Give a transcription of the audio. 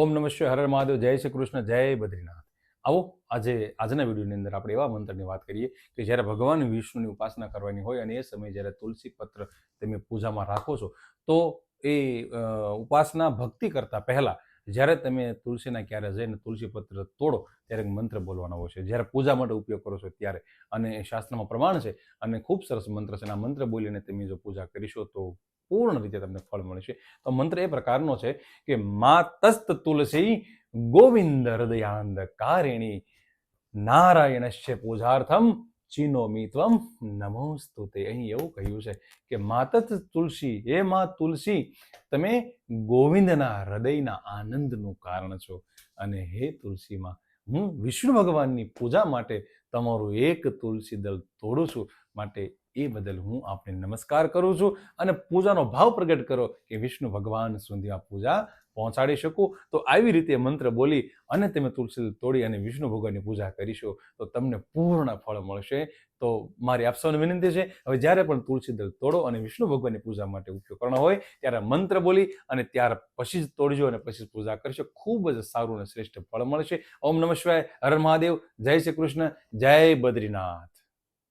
ઓમ નમઃ શિવાય, હર મહાદેવ, જય શ્રી કૃષ્ણ, જય બદ્રીનાથ. આવો, આજે, આજના વિડીયોની અંદર આપણે એવા મંત્રની વાત કરીએ કે જ્યારે ભગવાન વિષ્ણુની ઉપાસના કરવાની હોય અને એ સમયે જ્યારે તુલસી પત્ર તમે પૂજામાં રાખો છો, તો એ ઉપાસના ભક્તિ કરતા પહેલા જ્યારે તમે તુલસીના ક્યારે જઈને તુલસી પત્ર તોડો, ત્યારે મંત્ર બોલવાનો હોય છે. જ્યારે પૂજા માટે ઉપયોગ કરો છો ત્યારે, અને શાસ્ત્રમાં પ્રમાણ છે, અને ખૂબ સરસ મંત્ર છે. અને આ મંત્ર બોલીને તમે જો પૂજા કરીશો તો પૂર્ણ રીતે તમને ફળ મળશે. તો મંત્ર એ પ્રકારનો છે કે માતસ્ત તુલસી ગોવિંદ હૃદયાંધકારિણી નારાયણસ્ય પૂજાર્થમ ચિનોમી ત્વમ નમોસ્તુ તે. અહીં એવું કહ્યું છે કે માતત તુલસી, હે મા તુલસી, તમે ગોવિંદના હૃદયના આનંદનું કારણ છો. અને હે તુલસીમાં, હું વિષ્ણુ ભગવાનની પૂજા માટે તમારું એક તુલસી દળ તોડું છું. માટે એ બદલ હું આપને નમસ્કાર કરું છું અને પૂજાનો ભાવ પ્રગટ કરો કે વિષ્ણુ ભગવાન સુધી આ પૂજા પહોંચાડી શકું. તો આવી રીતે મંત્ર બોલી અને તમે તુલસી તોડી અને વિષ્ણુ ભગવાનની પૂજા કરીશો તો તમને પૂર્ણ ફળ મળશે. તો મારી આપ વિનંતી છે, હવે જ્યારે પણ તુલસી દળ તોડો અને વિષ્ણુ ભગવાનની પૂજા માટે ઉપયોગ કરવાનો હોય, ત્યારે મંત્ર બોલી અને ત્યાર પછી જ તોડજો અને પછી જ પૂજા કરશો. ખૂબ જ સારું અને શ્રેષ્ઠ ફળ મળશે. ઓમ નમઃ શિવાય. હર મહાદેવ. જય શ્રી કૃષ્ણ. જય બદ્રીનાથ.